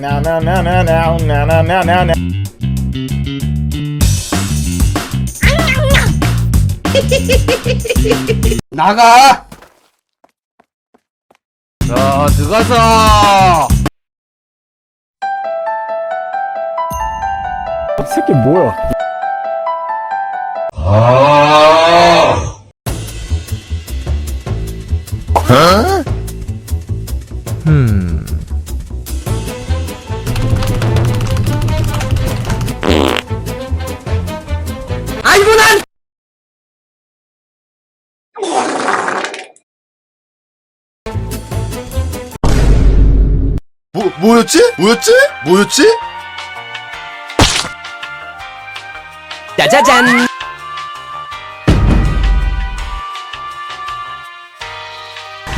Now, now, now, now, now, now, now, now, now, now. 나가! 자, 들어가서! 이 새끼 뭐야? 아 뭐, 뭐였지? 뭐였지? 뭐였지? 짜자잔!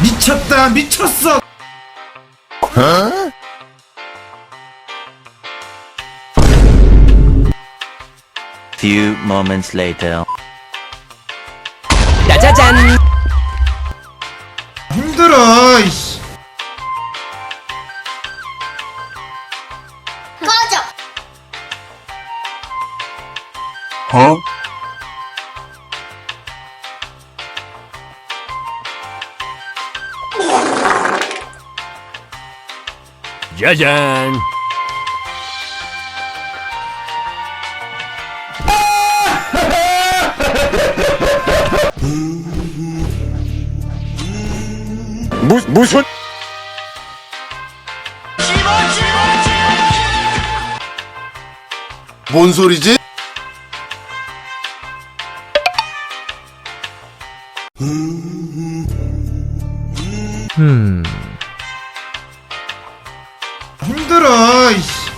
미쳤다 미쳤어 어? Few moments later. 짜자잔! 어? 짜잔! 무, 무슨? 뭔 소리지? 힘들어 이씨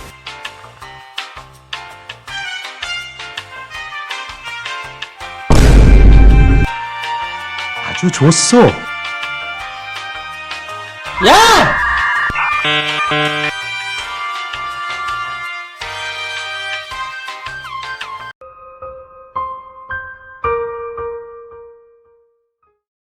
아주 좋소! 야!